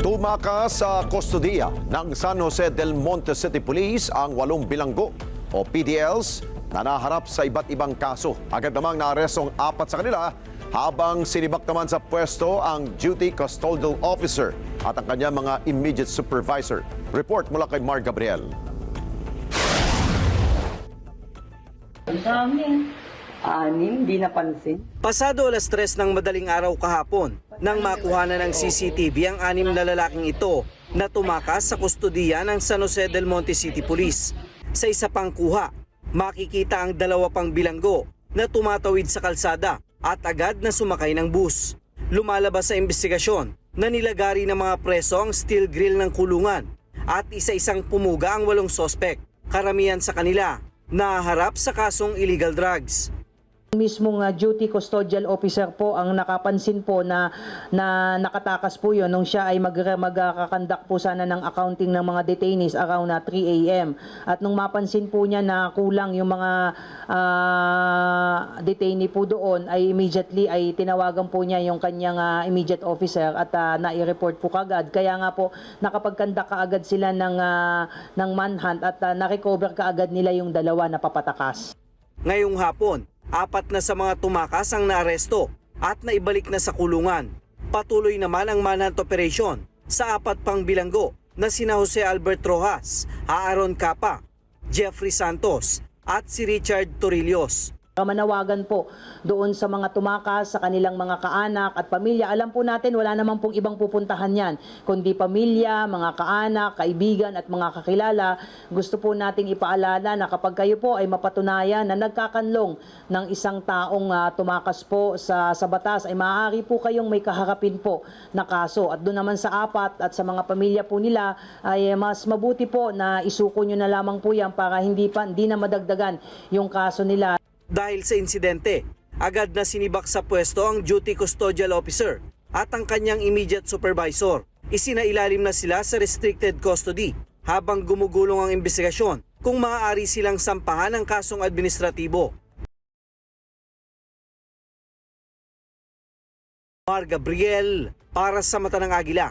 Tumakas sa kustodiya ng San Jose del Monte City Police ang walong bilanggo o PDLs na naharap sa iba't ibang kaso. Agad namang naarestong apat sa kanila habang sinibak naman sa pwesto ang duty custodial officer at ang kanyang mga immediate supervisor. Report mula kay Mark Gabriel. Ang dami. Anim, di napansin. Pasado alas tres ng madaling araw kahapon nang makuha na ng CCTV ang anim na lalaking ito na tumakas sa kustodiya ng San Jose del Monte City Police. Sa isa pang kuha, makikita ang dalawa pang bilanggo na tumatawid sa kalsada at agad na sumakay ng bus. Lumalabas sa investigasyon na nilagari ng mga preso ang steel grill ng kulungan at isa-isang pumuga ang walong sospek. Karamihan sa kanila naharap sa kasong illegal drugs. Mismong uh, duty custodial officer po ang nakapansin po na na nakatakas po yon nung siya ay mag magkakandak po sana ng accounting ng mga detainees around na 3 a.m. At nung mapansin po niya na kulang yung mga ah, detainee po doon ay immediately ay tinawagan po niya yung kanyang ah, immediate officer at ah, nai-report po kagad. Kaya nga po nakapagkandak kaagad sila ng ah, ng manhunt at ah, na-recover kaagad nila yung dalawa na papatakas. Ngayong hapon, apat na sa mga tumakas ang naaresto at naibalik na sa kulungan. Patuloy naman ang manhunt operation sa apat pang bilanggo na sina Jose Albert Rojas, Aaron Capa, Jeffrey Santos at si Richard Torillos. Manawagan po doon sa mga tumakas, sa kanilang mga kaanak at pamilya. Alam po natin, wala naman pong ibang pupuntahan yan, kundi pamilya, mga kaanak, kaibigan at mga kakilala. Gusto po nating ipaalala na kapag kayo po ay mapatunayan na nagkakanlong ng isang taong ah, tumakas po sa, sa batas, ay maaari po kayong may kaharapin po na kaso. At doon naman sa apat at sa mga pamilya po nila, ay mas mabuti po na isuko nyo na lamang po yan para hindi, pa, hindi na madagdagan yung kaso nila. Dahil sa insidente, agad na sinibak sa pwesto ang duty custodial officer at ang kanyang immediate supervisor. Isinailalim na sila sa restricted custody habang gumugulong ang investigasyon kung maaari silang sampahan ng kasong administratibo. Mar Gabriel para sa Mata ng Agila.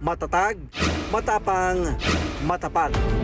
Matatag, matapang, matapat.